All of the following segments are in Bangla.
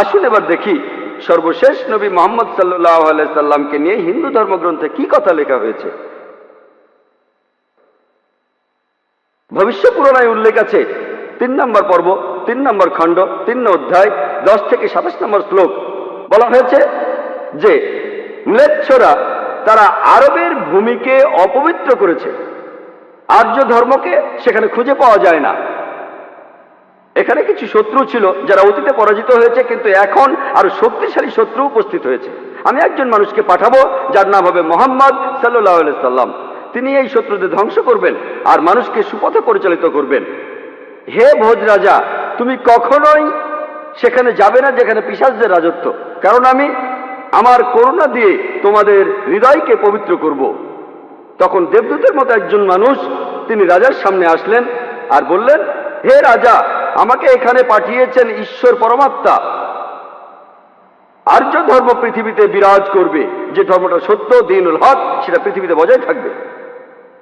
আসুন এবার দেখি সর্বশেষ নবী মোহাম্মদ সাল্লাহ সাল্লামকে নিয়ে হিন্দু ধর্মগ্রন্থে কি কথা লেখা হয়েছে? ভবিষ্য পুরাণায় উল্লেখ আছে, তিন নম্বর পর্ব, তিন নম্বর খণ্ড, তিন অধ্যায়, দশ থেকে সাতাশ নম্বর শ্লোক। বলা হয়েছে যে, ম্লেচ্ছরা তারা আরবের ভূমিকে অপবিত্র করেছে। আর্য ধর্মকে সেখানে খুঁজে পাওয়া যায় না। এখানে কিছু শত্রু ছিল যারা অতীতে পরাজিত হয়েছে, কিন্তু এখন আরও শক্তিশালী শত্রু উপস্থিত হয়েছে। আমি একজন মানুষকে পাঠাবো, যার নাম হবে মোহাম্মদ সাল্লাহ সাল্লাম। তিনি এই শত্রুদের ধ্বংস করবেন আর মানুষকে সুপথে পরিচালিত করবেন। হে ভোজ রাজা, তুমি কখনোই সেখানে যাবে না যেখানে পিসাজদের রাজত্ব। কারণ আমি আমার করুণা দিয়ে তোমাদের হৃদয়কে পবিত্র করব। তখন দেবদূতের মতো একজন মানুষ তিনি রাজার সামনে আসলেন আর বললেন, হে রাজা আমাকে এখানে পাঠিয়েছেন ঈশ্বর পরমাত্মা। আর্য ধর্ম পৃথিবীতে বিরাজ করবে, যে ধর্মটা সত্য, দিনুল হক, সেটা পৃথিবীতে বজায় থাকবে।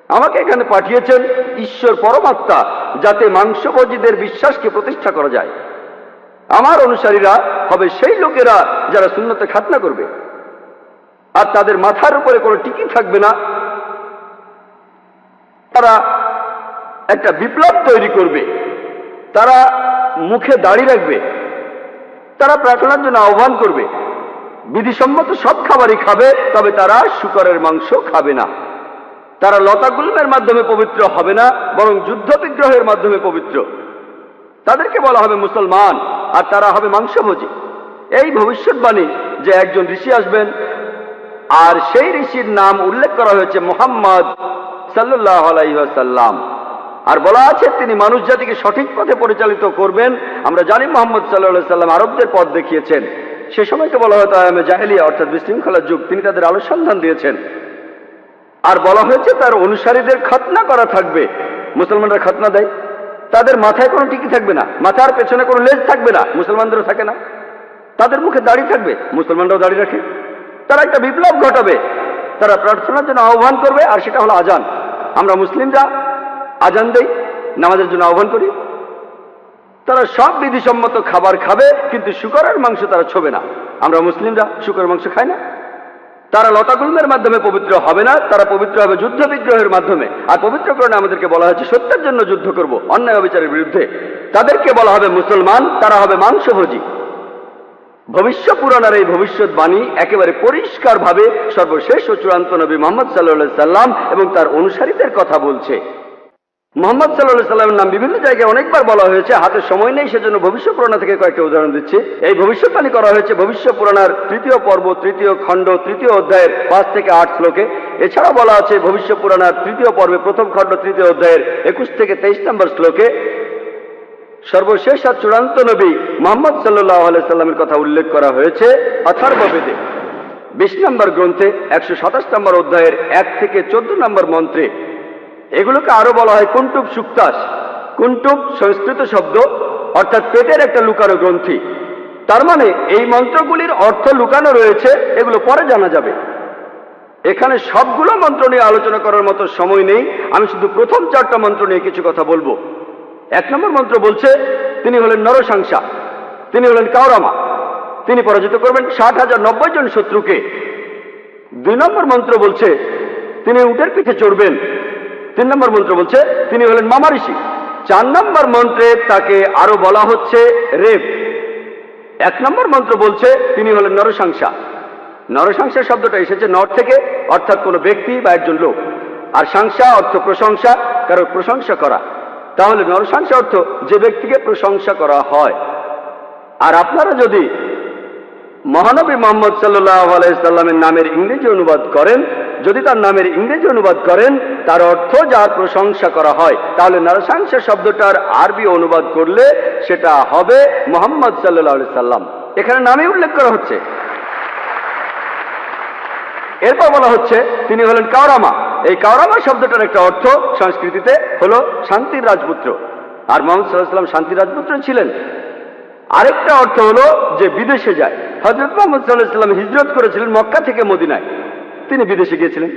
আমাকে এখানে পাঠিয়েছেন ঈশ্বর পরমাত্মা, যাতে মাংসভোজীদের বিশ্বাসকে প্রতিষ্ঠা করা যায়। আমার অনুসারীরা হবে সেই লোকেরা যারা শূন্যতে খাতনা করবে। আর তাদের মাথার উপরে কোনো টিকি থাকবে না। তারা একটা বিপ্লব তৈরি করবে। তারা মুখে দাড়ি রাখবে, তারা প্রার্থনার জন্য আহ্বান করবে। বিধিসম্মত সব খাবারই খাবে, তবে তারা শুকরের মাংস খাবে না। তারা লতাগুল্মের মাধ্যমে পবিত্র হবে না, বরং যুদ্ধ বিগ্রহের মাধ্যমে পবিত্র। তাদেরকে বলা হবে মুসলমান, আর তারা হবে মাংসভোজী। এই ভবিষ্যৎবাণী যে একজন ঋষি আসবেন, আর সেই ঋষির নাম উল্লেখ করা হয়েছে মোহাম্মদ সাল্লাহ আলাইসাল্লাম আর বলা আছে তিনি মানুষ জাতিকে সঠিক পথে পরিচালিত করবেন। আমরা জানি মোহাম্মদ সাল্লাহ সাল্লাম আরবদের পথ দেখিয়েছেন। সে সময়কে বলা হয়তো আয়ামে জাহেলিয়া, অর্থাৎ বিশৃঙ্খলার যুগ। তিনি তাদের আলো সন্ধান দিয়েছেন। আর বলা হয়েছে তার অনুসারীদের খতনা করা থাকবে। মুসলমানরা খতনা দেয়। তাদের মাথায় কোনো টিকি থাকবে না। মাথার পেছনে কোনো লেজ থাকবে না। মুসলমানদেরও থাকে না। তাদের মুখে দাড়ি থাকবে। মুসলমানরাও দাড়ি রাখে। তারা একটা বিপ্লব ঘটাবে। তারা প্রার্থনার জন্য আহ্বান করবে। আর সেটা হলো আজান। আমরা মুসলিমরা আজান দেই, নামাজের জন্য আহ্বান করি। তারা সব বিধিসম্মত খাবার খাবে, কিন্তু শুকরের মাংস তারা ছোবে না। আমরা মুসলিমরা শুকরের মাংস খাই না। তারা লতাগুল্মের মাধ্যমে পবিত্র হবে না, তারা পবিত্র হবে যুদ্ধ বিগ্রহের মাধ্যমে। আর পবিত্র পবিত্রকরণে আমাদেরকে বলা হয়েছে, সত্যের জন্য যুদ্ধ করব, অন্যায় অবিচারের বিরুদ্ধে। তাদেরকে বলা হবে মুসলমান, তারা হবে মাংসভোজী। ভবিষ্য পুরাণের এই ভবিষ্যৎবাণী একেবারে পরিষ্কারভাবে সর্বশেষ ও চূড়ান্ত নবী মোহাম্মদ সাল্লাহ সাল্লাম এবং তার অনুসারীদের কথা বলছে। মোহাম্মদ সাল্লাহ সাল্লামের নাম বিভিন্ন জায়গায় অনেকবার বলা হয়েছে, হাতে সময় নেই, সেজন্য ভবিষ্য পুরাণা থেকে কয়েকটা উদাহরণ দিচ্ছি। এই ভবিষ্যৎবাণী করা হয়েছে ভবিষ্য পুরাণার তৃতীয় পর্ব, তৃতীয় খণ্ড, তৃতীয় অধ্যায়ের পাঁচ থেকে আট শ্লোকে। এছাড়া বলা আছে ভবিষ্য পুরাণার তৃতীয় পর্বে প্রথম খণ্ড, তৃতীয় অধ্যায়ের একুশ থেকে তেইশ নম্বর শ্লোকে, সর্বশেষ আর চূড়ান্ত নবী মোহাম্মদ সাল্লাহ সাল্লামের কথা উল্লেখ করা হয়েছে অথর্ববেদে। বিশ নম্বর গ্রন্থে, একশো সাতাশ নম্বর অধ্যায়ের এক থেকে চোদ্দ নম্বর মন্ত্রে এগুলোকে আরও বলা হয় কুন্টুব সুক্তাস। কুন্টুব সংস্কৃত শব্দ অর্থাৎ পেটের একটা লুকানো গ্রন্থি। তার মানে এই মন্ত্রগুলির অর্থ লুকানো রয়েছে, এগুলো পরে জানা যাবে। এখানে সবগুলো মন্ত্র নিয়ে আলোচনা করার মতো সময় নেই, আমি শুধু প্রথম চারটা মন্ত্র নিয়ে কিছু কথা বলব। এক নম্বর মন্ত্র বলছে, তিনি হলেন নরসাংসা, তিনি হলেন কাউরামা তিনি পরাজিত করবেন ষাট হাজার নব্বই জন শত্রুকে। দুই নম্বর মন্ত্র বলছে, তিনি উটের পিঠে চড়বেন তিন নম্বর মন্ত্র বলছে, তিনি হলেন মামা ঋষি। চার নম্বর মন্ত্রে তাকে আরও বলা হচ্ছে রেপ এক নম্বর মন্ত্র বলছে, তিনি হলেন নরসাংসা। নরসাংসা শব্দটা এসেছে নর থেকে, অর্থাৎ কোনো ব্যক্তি বা একজন লোক। আর সাংসা অর্থ প্রশংসা কারও প্রশংসা করা। তাহলে নরসাংসা অর্থ যে ব্যক্তিকে প্রশংসা করা হয়। আর আপনারা যদি মহানবী মোহাম্মদ সাল্লাহ আলাইসাল্লামের নামের ইংরেজি অনুবাদ করেন। যদি তার নামের ইংরেজি অনুবাদ করেন, তার অর্থ যার প্রশংসা করা হয়, তাহলে নরসাংসা শব্দটার আরবি অনুবাদ করলে সেটা হবে মোহাম্মদ সাল্লাহ সাল্লাম। এখানে নামে উল্লেখ করা হচ্ছে। এরপর বলা হচ্ছে, তিনি হলেন কাওরামা। এই কাওরামা শব্দটার একটা অর্থ সংস্কৃতিতে হলো শান্তির রাজপুত্র। আর মোহাম্মদ সাল্লাহ সাল্লাম শান্তির রাজপুত্র ছিলেন। আরেকটা অর্থ হলো যে বিদেশে যায়। হজরত মোহাম্মদ সাল্লাহ সাল্লাম হিজরত করেছিলেন মক্কা থেকে মদিনায়। তিনি বিদেশে গিয়েছিলেন।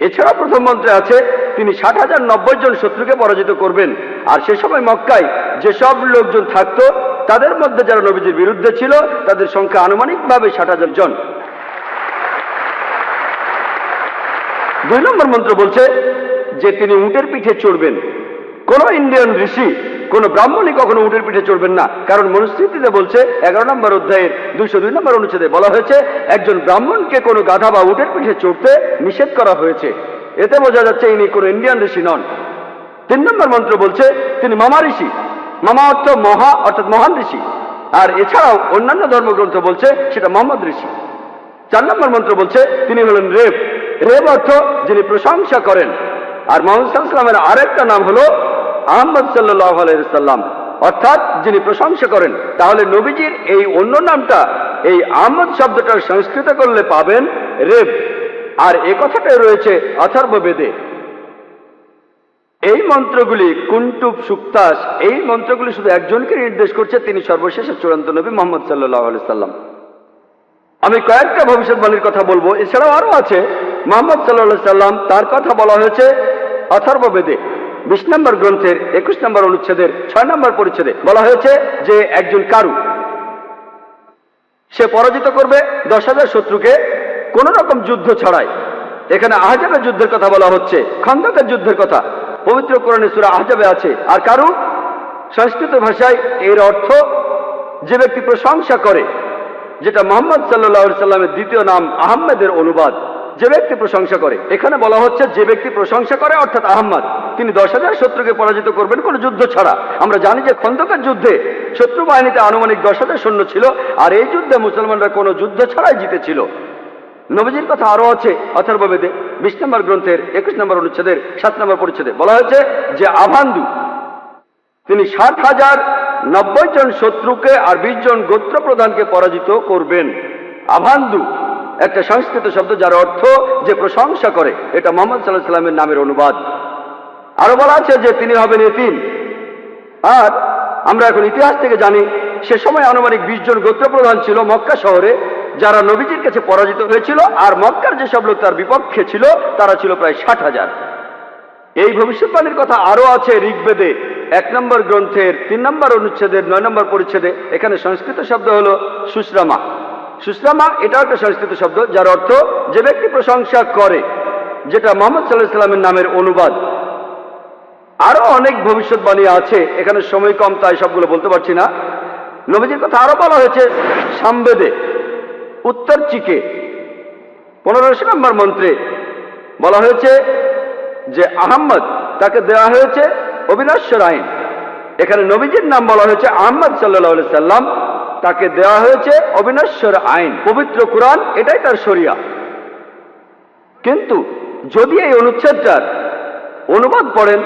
এছাড়া প্রথম মন্ত্রে আছে, তিনি ষাট হাজার নব্বই জন শত্রুকে পরাজিত করবেন। আর সে সময় মক্কায় যেসব লোকজন থাকতো, তাদের মধ্যে যারা নবীজির বিরুদ্ধে ছিল, তাদের সংখ্যা আনুমানিকভাবে ষাট হাজার জন। দুই নম্বর মন্ত্র বলছে যে তিনি উটের পিঠে চড়বেন। কোন ইন্ডিয়ান ঋষি, কোন ব্রাহ্মণই কখনো উটের পিঠে চড়বেন না। কারণ মনুস্মৃতিতে বলছে, এগারো নম্বর অধ্যায়ের দুইশো দুই নম্বর অনুচ্ছেদে বলা হয়েছে, একজন ব্রাহ্মণকে কোনো গাধা বা উটের পিঠে চড়তে নিষেধ করা হয়েছে। এতে বোঝা যাচ্ছে ইনি কোনো ইন্ডিয়ান ঋষি নন। তিন নম্বর মন্ত্র বলছে, তিনি মামা ঋষি। মামা অর্থ মহা, অর্থাৎ মহান ঋষি। আর এছাড়াও অন্যান্য ধর্মগ্রন্থ বলছে, সেটা মোহাম্মদ ঋষি। চার নম্বর মন্ত্র বলছে, তিনি হলেন রেব। রেব অর্থ যিনি প্রশংসা করেন। আর মোহাম্মদ সাল্লামের আরেকটা নাম হলো আহমদ সাল্লাহ আলাইসাল্লাম অর্থাৎ যিনি প্রশংসা করেন, তাহলে নবীজির এই অন্য নামটা, এই আহমদ শব্দটার সংস্কৃত করলে পাবেন রেব। আর এ কথাটাই রয়েছে অথর্ব বেদে। এই মন্ত্রগুলি কুন্টুব সুক্তাস, এই মন্ত্রগুলি শুধু একজনকে নির্দেশ করছে, তিনি সর্বশেষ চূড়ান্ত নবী মোহাম্মদ সাল্লাহ আলি সাল্লাম। আমি কয়েকটা ভবিষ্যৎবাণীর কথা বলব, এছাড়াও আরও আছে। মোহাম্মদ সাল্লাহ সাল্লাম, তার কথা বলা হয়েছে অথর্ব বেদে। বিশ নম্বর গ্রন্থের, একুশ নম্বর অনুচ্ছেদের, ছয় নম্বর পরিচ্ছেদে বলা হয়েছে যে একজন কারু, সে পরাজিত করবে দশ হাজার শত্রুকে কোন রকম যুদ্ধ ছাড়াই। এখানে আহজাবের যুদ্ধের কথা বলা হচ্ছে, খন্দকের যুদ্ধের কথা। পবিত্র কোরআনে সুরা আহজাবে আছে, আর কারু সংস্কৃত ভাষায় এর অর্থ যে ব্যক্তি প্রশংসা করে, যেটা মোহাম্মদ সাল্লাহ সাল্লামের দ্বিতীয় নাম আহমেদের অনুবাদ, যে ব্যক্তি প্রশংসা করে। এখানে বলা হচ্ছে যে ব্যক্তি প্রশংসা করে, অর্থাৎ আহম্মদ। তিনি দশ হাজার শত্রুকে পরাজিত করবেন, কোনো যুদ্ধ ছাড়া। আমরা জানি যে খন্দকার যুদ্ধে শত্রু বাহিনীতে আনুমানিক দশ হাজার সৈন্য ছিল, আর এই যুদ্ধে মুসলমানরা কোনো যুদ্ধ ছাড়াই জিতেছিল। নবীজির কথা আরও আছে অথর্ববেদে বিশ নম্বর গ্রন্থের একুশ নম্বর অনুচ্ছেদের, সাত নম্বর পরিচ্ছেদে। বলা হয়েছে যে আভান্দু, তিনি ষাট হাজার নব্বই জন শত্রুকে আর বিশ জন গোত্র প্রধানকে পরাজিত করবেন। আভান্দু একটা সংস্কৃত শব্দ যার অর্থ যে প্রশংসা করে, এটা মোহাম্মদ সাল্লাহ সাল্লামের নামের অনুবাদ। আরও বলা আছে যে তিনি হবেন এতিম। আর আমরা এখন ইতিহাস থেকে জানি, সে সময় আনুমানিক বিশ জন গোত্র প্রধান ছিল মক্কা শহরে, যারা নবীজির কাছে পরাজিত হয়েছিল, আর মক্কার যেসব লোক তার বিপক্ষে ছিল, তারা ছিল প্রায় ষাট হাজার। এই ভবিষ্যৎবাণীর কথা আরও আছে ঋগ্বেদে। এক নম্বর গ্রন্থের, তিন নম্বর অনুচ্ছেদের, নয় নম্বর পরিচ্ছেদে। এখানে সংস্কৃত শব্দ হল সুশ্রামা। সুশ্রামা এটাও একটা সংস্কৃত শব্দ, যার অর্থ যে ব্যক্তি প্রশংসা করে, যেটা মোহাম্মদ সাল্লাহ সাল্লামের নামের অনুবাদ। আরও অনেক ভবিষ্যৎবাণী আছে। এখানে সময় কম, তাই সবগুলো বলতে পারছি না। নবীজির কথা আরও বলা হয়েছে, সামবেদে, উত্তর চিকে। পনেরোশো নম্বর মন্ত্রে বলা হয়েছে যে, আহম্মদ তাকে দেওয়া হয়েছে অবিনশ্বর আইন এখানে নবীজির নাম বলা হয়েছে আহম্মদ সাল্লাহ সাল্লাম। তাকে দেওয়া হয়েছে অবিনশ্বর আইন পবিত্র কোরআন, এটাই তার শরিয়া। কিন্তু যদি এই অনুচ্ছেদটার অনুবাদ পড়েন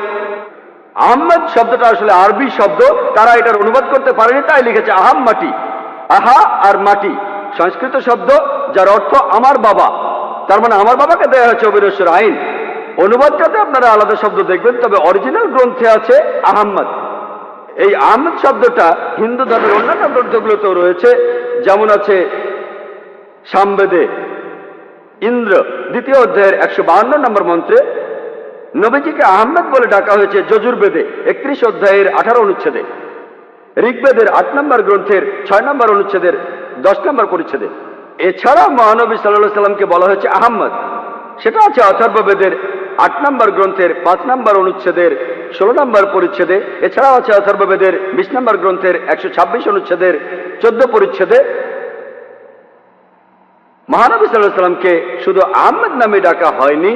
আহম্মদ শব্দটা আসলে আরবি শব্দ, তারা এটার অনুবাদ করতে পারেনি, তাই লিখেছে আহাম মাটি। আহা আর মাটি, সংস্কৃত শব্দ যার অর্থ আমার বাবা। তার মানে আমার বাবাকে দেওয়া হয়েছে অবিনশ্বর আইন। অনুবাদটাতে আপনারা আলাদা শব্দ দেখবেন, তবে অরিজিনাল গ্রন্থে আছে আহম্মদ। এই আহমদ শব্দটা হিন্দু ধর্মের অন্যান্য গ্রন্থগুলোতেও রয়েছে, যেমন আছে সামবেদে, ইন্দ্র, দ্বিতীয় অধ্যায়ের একশো নম্বর মন্ত্রে নবীজিকে আহমেদ বলে ডাকা হয়েছে যজুর্বেদে একত্রিশ অধ্যায়ের আঠারো অনুচ্ছেদে। ঋগ্বেদের আট নম্বর গ্রন্থের ছয় নম্বর অনুচ্ছেদের, দশ নম্বর পরিচ্ছেদে। এছাড়া মহানবী সাল্লাহ সাল্লামকে বলা হয়েছে আহম্মদ। সেটা আছে অথর্ববেদের আট নম্বর গ্রন্থের পাঁচ নম্বর অনুচ্ছেদের, ষোলো নম্বর পরিচ্ছেদে। এছাড়াও আছে অথর্ববেদের বিশ নম্বর গ্রন্থের একশো ছাব্বিশ অনুচ্ছেদের, চোদ্দ পরিচ্ছেদে। মহানবী সাল্লাহ সাল্লামকে শুধু আহমেদ নামে ডাকা হয়নি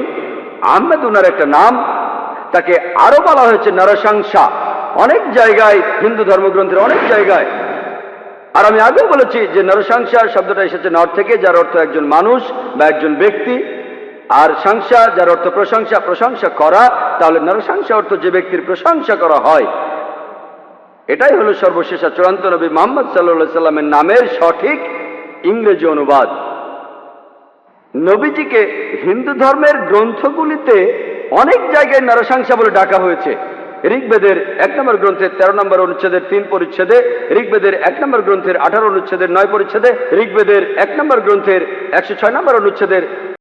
আহমেদ উনার একটা নাম, তাকে আরও বলা হয়েছে নরসংসা অনেক জায়গায় হিন্দু ধর্মগ্রন্থের অনেক জায়গায়। আর আমি আগেও বলেছি যে নরসংসা শব্দটা এসেছে নর থেকে, যার অর্থ একজন মানুষ বা একজন ব্যক্তি। আর সংসা যার অর্থ প্রশংসা প্রশংসা করা, তাহলে নরসংসা অর্থ যে ব্যক্তির প্রশংসা করা হয়। এটাই হলো সর্বশেষ চূড়ান্ত নবী মোহাম্মদ সাল্লা সাল্লামের নামের সঠিক ইংরেজি অনুবাদ। নবীজিকে হিন্দু ধর্মের গ্রন্থগুলিতে অনেক জায়গায় নরসংসা বলে ডাকা হয়েছে। ঋগ্বেদের এক নম্বর গ্রন্থের তেরো নম্বর অনুচ্ছেদের তিন পরিচ্ছেদে, ঋগ্বেদের এক নম্বর গ্রন্থের আঠারো অনুচ্ছেদের নয় পরিচ্ছেদে, ঋগ্বেদের এক নম্বর গ্রন্থের একশো ছয় নম্বর অনুচ্ছেদের